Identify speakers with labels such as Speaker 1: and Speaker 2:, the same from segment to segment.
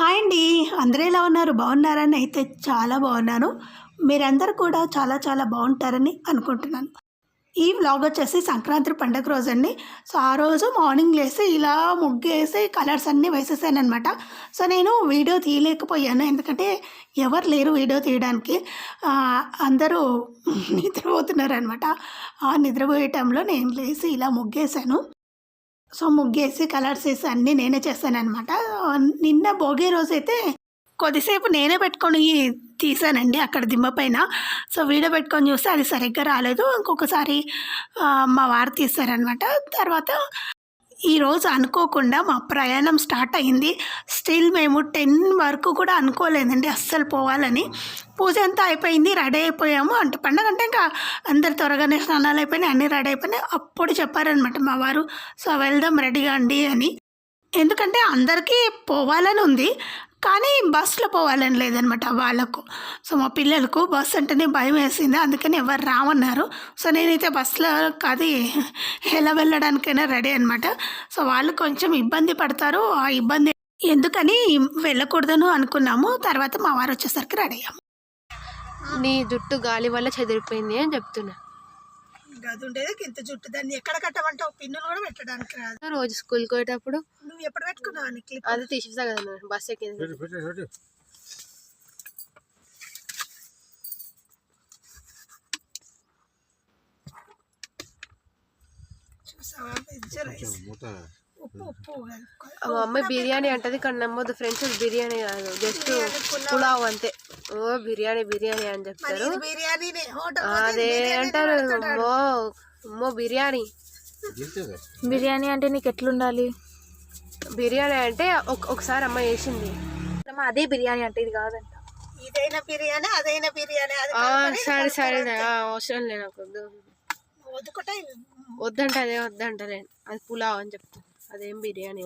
Speaker 1: Hi అండి. అందరూ ఎలా ఉన్నారు? బాగున్నారని అయితే చాలా బాగున్నాను. మీరందరూ కూడా చాలా చాలా బాగుంటారని అనుకుంటున్నాను. ఈ వ్లాగ్ వచ్చేసి సంక్రాంతి పండగ రోజు అండి సో ఆ రోజు మార్నింగ్ లేసి ఇలా ముగ్గేసి కలర్స్ అన్నీ వేసేసాను అనమాట సో నేను వీడియో తీయలేకపోయాను. ఎందుకంటే ఎవరు లేరు వీడియో తీయడానికి. అందరూ నిద్రపోతున్నారు అనమాట ఆ నిద్రపోయే టైంలో నేను లేసి ఇలా ముగ్గేసాను సో ముగ్గేసి కలర్స్ వేసి అన్నీ నేనే చేశాను నిన్న భోగి రోజు అయితే కొద్దిసేపు నేనే పెట్టుకొని తీసానండి అక్కడ దిమ్మ పైన. సో వీడియో పెట్టుకొని చూస్తే అది సరిగ్గా రాలేదు. ఇంకొకసారి మా వారు తీశారనమాట తర్వాత ఈరోజు అనుకోకుండా మా ప్రయాణం స్టార్ట్ అయింది. స్టిల్ మేము టెన్ వరకు కూడా అనుకోలేదండి అస్సలు పోవాలని. పూజ అంతా అయిపోయింది రెడీ అయిపోయాము. అంటే పండగ అంటే ఇంకా అందరు త్వరగానే స్నానాలు అయిపోయినాయి అన్నీ రెడీ అయిపోయినాయి. అప్పుడు చెప్పారనమాట మా వారు సో వెళ్దాం రెడీగా అండి అని. ఎందుకంటే అందరికీ పోవాలని ఉంది. కానీ బస్సులో పోవాలని లేదనమాట వాళ్ళకు. సో మా పిల్లలకు బస్సు అంటేనే భయం వేసింది. అందుకని ఎవరు రామన్నారు. సో నేనైతే బస్సులో అది ఎలా వెళ్ళడానికైనా రెడీ అనమాట. సో వాళ్ళు కొంచెం ఇబ్బంది పడతారు. ఆ ఇబ్బంది ఎందుకని వెళ్ళకూడదను అనుకున్నాము. తర్వాత మా వారు వచ్చేసరికి రెడీ అయ్యాము.
Speaker 2: నీ జుట్టు గాలి వల్ల చెదిరిపోయింది అని చెప్తున్నా.
Speaker 1: గది ఉండేది ఇంత జుట్టు. దాన్ని ఎక్కడ కట్టమంటావు? పిన్నులు కూడా పెట్టడానికి రాదు.
Speaker 2: రోజు స్కూల్కి పోయేటప్పుడు
Speaker 1: నువ్వు ఎప్పుడు పెట్టుకున్నావు క్లిప్?
Speaker 2: అది తీసేస్తా కదా బస్ ఎక్కింది. అమ్మాయి బిర్యానీ అంటది కానీ నమ్మొద్దు. ఫ్రెండ్స్ బిర్యానీ కాదు. జస్ట్ పులావ్ అంతే. ఓ బిర్యానీ బిర్యానీ అని చెప్తారు.
Speaker 1: బిర్యానీనే హోటల్
Speaker 2: అదే అంటారు అమ్మో అమ్మో బిర్యానీ.
Speaker 3: బిర్యానీ అంటే నీకు ఎట్లుండాలి?
Speaker 2: బిర్యానీ అంటే ఒక- ఒకసారి అమ్మ చేసింది.
Speaker 3: అమ్మ, అదే బిర్యానీ అంటే ఇది కాదంట.
Speaker 1: ఇదైనా బిర్యానీ అదైనా బిర్యానీ
Speaker 2: సరే సరే అవసరం లేదు నాకు వద్దు. వద్దంటే అదే వద్దంటలే అది పులావ్ అని చెప్తాను అదేం బిర్యానీ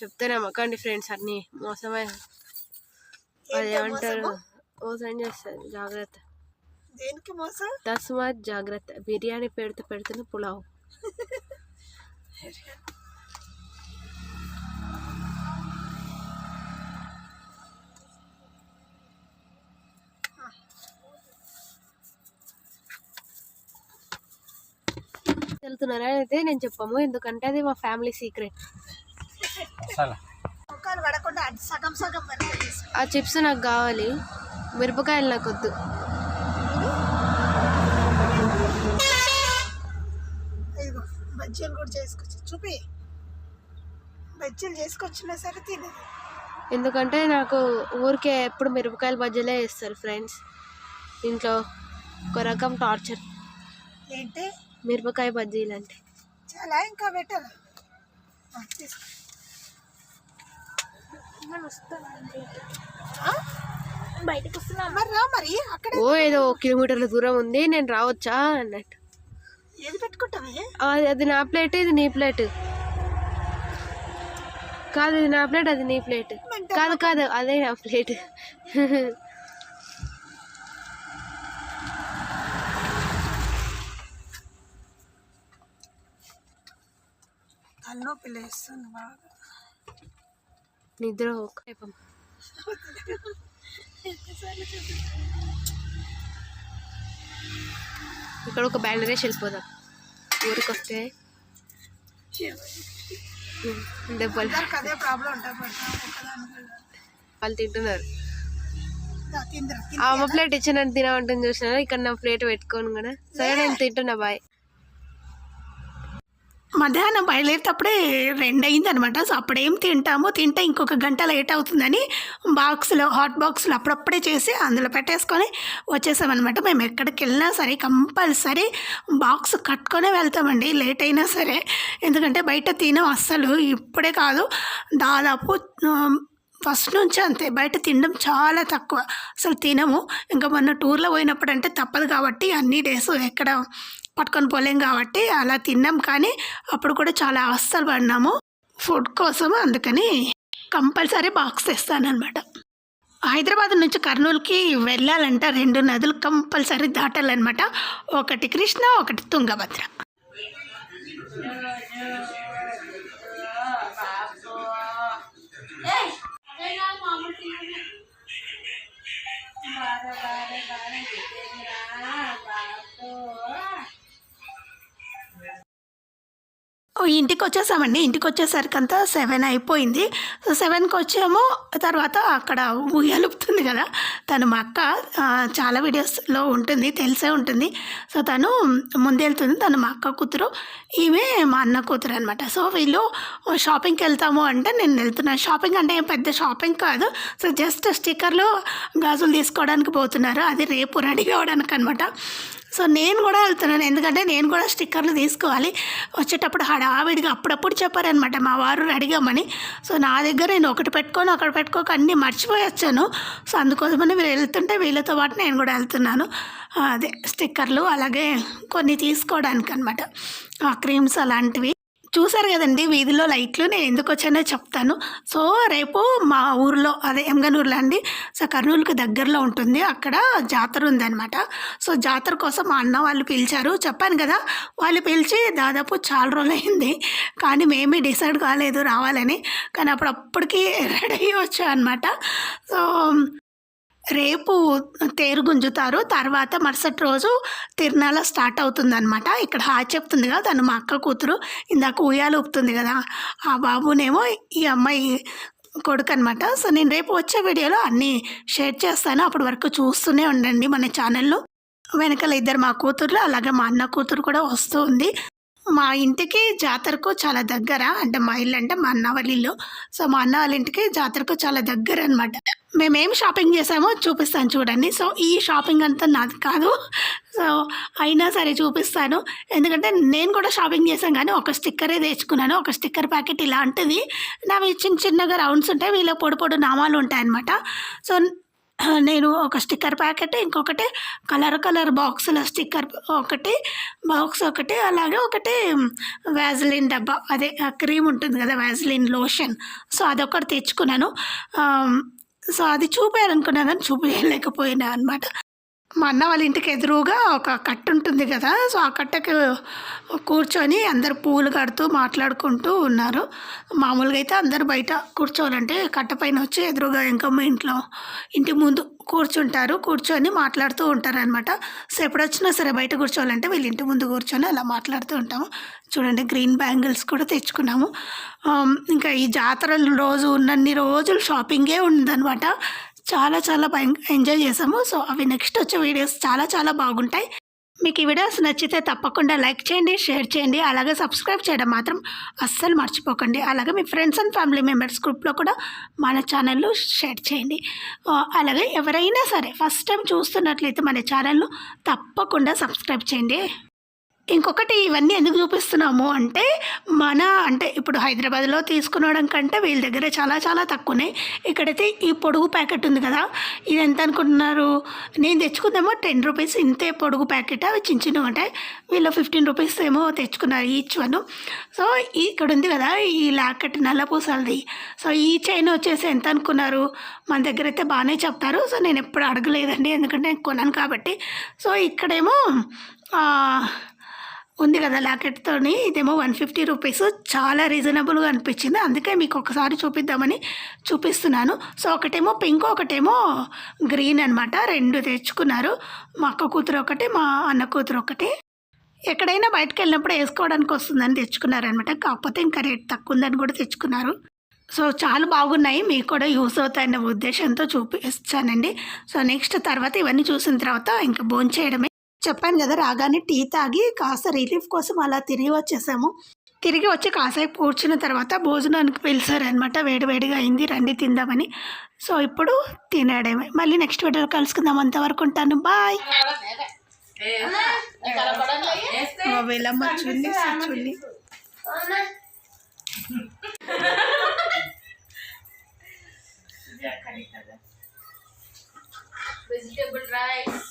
Speaker 2: చెప్తానే అమ్మకండి ఫ్రెండ్స్ అన్నీ. మోసమే అదేమంటారు మోసం చేస్తుంది జాగ్రత్త.
Speaker 1: దేనికి మోసం?
Speaker 2: తస్మాత్ జాగ్రత్త. బిర్యానీ పెడితే పెడుతున్న పులావ్. వెళ్తున్నారా? అయితే నేను చెప్పాము. ఎందుకంటే అది మా ఫ్యామిలీ సీక్రెట్
Speaker 1: అటు సగం సగం
Speaker 2: ఆ చిప్స్ నాకు కావాలి. మిరపకాయలు నాకు వద్దు.
Speaker 1: బజ్జీలు కూడా చేసుకొచ్చి చూపి. బజ్జీలు చేసుకొచ్చినా సరే తినదు
Speaker 2: ఎందుకంటే నాకు ఊరికే ఎప్పుడు మిరపకాయలు బజ్జీలే వేస్తారు ఫ్రెండ్స్. ఇంట్లో ఒక రకం టార్చర్.
Speaker 1: ఏంటి?
Speaker 2: మిరపకాయ బజ్జీలు అంటే.
Speaker 1: చాలా ఇంకా బెటర్?
Speaker 3: బయటకు వస్తున్నా
Speaker 1: మరి రా మరి అక్కడ
Speaker 2: ఓ ఏదో కిలోమీటర్ల దూరం ఉంది నేను రావచ్చా అన్నట్టు.
Speaker 1: ఏది పెట్టుకుంటావే?
Speaker 2: అది అది నా ప్లేట్ ఇది నీ ప్లేట్. కాదు ఇది నా ప్లేట్ అది నీ ప్లేట్. కాదు కాదు అదే నా ప్లేట్.
Speaker 1: తలనొప్పి లేస్తుంది బాగా.
Speaker 2: నిద్ర ఒక ఇక్కడ ఒక బ్యానర్ వేసి వెళ్ళిపోదాం. ఊరికి వస్తే దెబ్బలు. వాళ్ళు తింటున్నారు. అమ్మ ప్లేట్ ఇచ్చినట్టు తినమంటుంది చూసినా ఇక్కడ నా ప్లేట్ పెట్టుకోను కూడా సరే నేను తింటున్నా బాయ్.
Speaker 1: మధ్యాహ్నం బయలుదేరేటప్పుడే రెండు అనమాట సో అప్పుడేం తింటాము తింటే ఇంకొక గంట లేట్ అవుతుందని బాక్స్లో హాట్ బాక్స్లో అప్పుడప్పుడే చేసి అందులో పెట్టేసుకొని వచ్చేసామన్నమాట మేము ఎక్కడికి వెళ్ళినా సరే కంపల్సరీ బాక్స్ కట్టుకొని వెళ్తామండి లేట్ అయినా సరే. ఎందుకంటే బయట తినం అస్సలు ఇప్పుడే కాదు. దాదాపు ఫస్ట్ నుంచి అంతే బయట తినడం చాలా తక్కువ. అసలు తినము. ఇంకా మొన్న టూర్లో పోయినప్పుడు అంటే తప్పదు కాబట్టి అన్ని డేస్ ఎక్కడ పట్టుకొని పోలేం కాబట్టి అలా తిన్నాం. కానీ అప్పుడు కూడా చాలా అవస్థలు పడినాము. ఫుడ్ కోసం అందుకని కంపల్సరీ బాక్స్ తెస్తానమాట హైదరాబాద్ నుంచి కర్నూలుకి వెళ్ళాలంటే రెండు నదులు కంపల్సరీ దాటాలన్నమాట. ఒకటి కృష్ణ ఒకటి తుంగభద్ర. ఇంటికి వచ్చేసామండి ఇంటికి వచ్చేసరికి అంతా సెవెన్ అయిపోయింది. సో సెవెన్కి వచ్చాము తర్వాత అక్కడ ఉయ్యాలుపుతుంది కదా. తను మా అక్క చాలా వీడియోస్లో ఉంటుంది తెలిసే ఉంటుంది. సో తను ముందెళ్తుంది. తను మా అక్క కూతురు ఈమె మా అన్న కూతురు అనమాట సో వీళ్ళు షాపింగ్కి వెళ్తాము అంటే నేను వెళ్తున్నాను షాపింగ్ అంటే ఏం పెద్ద షాపింగ్ కాదు. సో జస్ట్ స్టిక్కర్లు గాజులు తీసుకోవడానికి పోతున్నారు. అది రేపు రెడీ అవ్వడానికి అనమాట సో నేను కూడా వెళ్తున్నాను. ఎందుకంటే నేను కూడా స్టిక్కర్లు తీసుకోవాలి. వచ్చేటప్పుడు హడావిడిగా అప్పుడప్పుడు చెప్పారనమాట మా వారు అడిగామని. సో నా దగ్గర నేను ఒకటి పెట్టుకొని ఒకటి పెట్టుకోక అన్నీ మర్చిపోయి వచ్చాను సో అందుకోసమని వీళ్ళు వెళ్తుంటే వీళ్ళతో పాటు నేను కూడా వెళ్తున్నాను. అదే స్టిక్కర్లు అలాగే కొన్ని తీసుకోవడానికి అనమాట క్రీమ్స్ అలాంటివి. చూసారు కదండి వీధిలో లైట్లు నేను ఎందుకు వచ్చానో చెప్తాను. సో రేపు మా ఊర్లో అదే ఎంగనూరులో అండి సో కర్నూలుకి దగ్గరలో ఉంటుంది. అక్కడ జాతర ఉందన్నమాట. సో జాతర కోసం మా అన్న వాళ్ళు పిలిచారు. చెప్పాను కదా వాళ్ళు పిలిచి దాదాపు చాలా రోజులు అయింది కానీ మేమే డిసైడ్ కాలేదు రావాలని. కానీ అప్పుడప్పటికీ రెడీ అయ్యి వచ్చాం అనమాట సో రేపు తేరు గుంజుతారు. తర్వాత మరుసటి రోజు తిరునాళ స్టార్ట్ అవుతుందన్నమాట. ఇక్కడ హాయ్ చెప్తుంది కదా తను మా అక్క కూతురు ఇందాక ఉయ్యాలు ఊపుతుంది కదా. ఆ బాబునేమో ఈ అమ్మాయి కొడుకు అనమాట సో నేను రేపు వచ్చే వీడియోలో అన్నీ షేర్ చేస్తాను. అప్పటి వరకు చూస్తూనే ఉండండి మన ఛానల్లో వెనకాల ఇద్దరు మా కూతుర్లు అలాగే మా అన్న కూతురు కూడా వస్తూ ఉంది. మా ఇంటికి జాతరకు చాలా దగ్గర అంటే మా ఇల్లు అంటే మా అన్న వాళ్ళ ఇల్లు. సో మా అన్న వాళ్ళ ఇంటికి జాతరకు చాలా దగ్గర అనమాట మేమేం షాపింగ్ చేసామో చూపిస్తాను చూడండి. సో ఈ షాపింగ్ అంతా నాది కాదు. సో అయినా సరే చూపిస్తాను. ఎందుకంటే నేను కూడా షాపింగ్ చేశాను కానీ ఒక స్టిక్కరే తెచ్చుకున్నాను. ఒక స్టిక్కర్ ప్యాకెట్ ఇలాంటిది. నావి చిన్న చిన్నగా రౌండ్స్ ఉంటాయి. వీళ్ళ పొడి పొడి నామాలు ఉంటాయన్నమాట. సో నేను ఒక స్టిక్కర్ ప్యాకెట్ ఇంకొకటి కలర్ కలర్ బాక్సుల స్టిక్కర్ ఒకటి బాక్స్ ఒకటి అలాగే ఒకటి వ్యాజిలిన్ డబ్బా. అదే క్రీమ్ ఉంటుంది కదా వ్యాజిలిన్ లోషన్. సో అదొకటి తెచ్చుకున్నాను. సో అది చూపించాలనుకున్నా కానీ చూపించలేకపోయినా అనమాట మా అన్న వాళ్ళ ఇంటికి ఎదురుగా ఒక కట్ట ఉంటుంది కదా సో ఆ కట్టకు కూర్చొని అందరు పూలు కడుతూ మాట్లాడుకుంటూ ఉన్నారు. మామూలుగా అయితే అందరు బయట కూర్చోవాలంటే కట్ట పైన వచ్చి ఎదురుగా ఇంకమ్మ ఇంట్లో ఇంటి ముందు కూర్చుంటారు. కూర్చొని మాట్లాడుతూ ఉంటారు అనమాట సో ఎప్పుడొచ్చినా సరే బయట కూర్చోవాలంటే వీళ్ళ ఇంటి ముందు కూర్చొని అలా మాట్లాడుతూ ఉంటాము. చూడండి గ్రీన్ బ్యాంగిల్స్ కూడా తెచ్చుకున్నాము. ఇంకా ఈ జాతర రోజు ఉన్నన్ని రోజులు షాపింగే ఉందన్నమాట చాలా చాలా భయం ఎంజాయ్ చేసాము సో అవి నెక్స్ట్ వచ్చే వీడియోస్ చాలా చాలా బాగుంటాయి. మీకు ఈ వీడియోస్ నచ్చితే తప్పకుండా లైక్ చేయండి షేర్ చేయండి. అలాగే సబ్స్క్రైబ్ చేయడం మాత్రం అస్సలు మర్చిపోకండి. అలాగే మీ ఫ్రెండ్స్ అండ్ ఫ్యామిలీ మెంబర్స్ గ్రూప్లో కూడా మన ఛానల్ను షేర్ చేయండి. Uh, అలాగే ఎవరైనా సరే ఫస్ట్ టైం చూస్తున్నట్లయితే మన ఛానల్ను తప్పకుండా సబ్స్క్రైబ్ చేయండి. ఇంకొకటి ఇవన్నీ ఎందుకు చూపిస్తున్నాము అంటే మన అంటే ఇప్పుడు హైదరాబాద్లో తీసుకునడం కంటే వీళ్ళ దగ్గర చాలా చాలా తక్కువనే. ఇక్కడైతే ఈ పొడుగు ప్యాకెట్ ఉంది కదా ఇది ఎంత అనుకుంటున్నారు? నేను తెచ్చుకుందేమో టెన్ రూపీస్ ఇంతే పొడుగు ప్యాకెట్? అవి చిన్న చిన్నవి ఉంటాయి. వీళ్ళు ఫిఫ్టీన్ రూపీస్ ఏమో తెచ్చుకున్నారు ఈచ్ వన్. సో ఇక్కడ ఉంది కదా ఈ లాకెట్ నల్ల పూసలది సో ఈ చైన్ వచ్చేసి ఎంత అనుకున్నారు? మన దగ్గర అయితే బాగానే చెప్తారు. సో నేను ఎప్పుడు అడగలేదండి ఎందుకంటే నేను కొన్నాను కాబట్టి. సో ఇక్కడేమో ఉంది కదా లాకెట్తోని ఇదేమో వన్ ఫిఫ్టీ రూపీస్. చాలా రీజనబుల్గా అనిపించింది. అందుకే మీకు ఒకసారి చూపిద్దామని చూపిస్తున్నాను. సో ఒకటేమో పింక్ ఒకటేమో గ్రీన్ అనమాట రెండు తెచ్చుకున్నారు. మా అక్క కూతురు ఒకటి మా అన్న కూతురు ఒకటి. ఎక్కడైనా బయటకు వెళ్ళినప్పుడు వేసుకోవడానికి వస్తుందని తెచ్చుకున్నారనమాట కాకపోతే ఇంకా రేట్ తక్కువ ఉందని కూడా తెచ్చుకున్నారు. సో చాలా బాగున్నాయి. మీకు కూడా యూస్ అవుతాయన్న ఉద్దేశంతో చూపిస్తానండి. సో నెక్స్ట్ తర్వాత ఇవన్నీ చూసిన తర్వాత ఇంకా భోంచేయడమే. చెప్పాను కదా రాగానే టీ తాగి కాస్త రిలీఫ్ కోసం అలా తిరిగి వచ్చేసాము. తిరిగి వచ్చి కాసేపు కూర్చున్న తర్వాత భోజనానికి పిలిచారనమాట వేడివేడిగా అయింది రండి తిందామని. సో ఇప్పుడు తినేయడమే. మళ్ళీ నెక్స్ట్ వీడియోలో కలుసుకుందాం. అంతవరకు ఉంటాను. బాయ్. వెళ్ళమ్మ చుల్లి
Speaker 3: వెజిటేబుల్ రైస్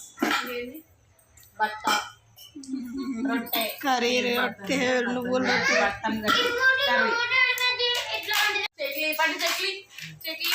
Speaker 3: రొట్టె
Speaker 1: కర్రీ రొట్టె నువ్వులు రొట్టె.
Speaker 3: చక్లీ పండు చక్లీ చక్లీ.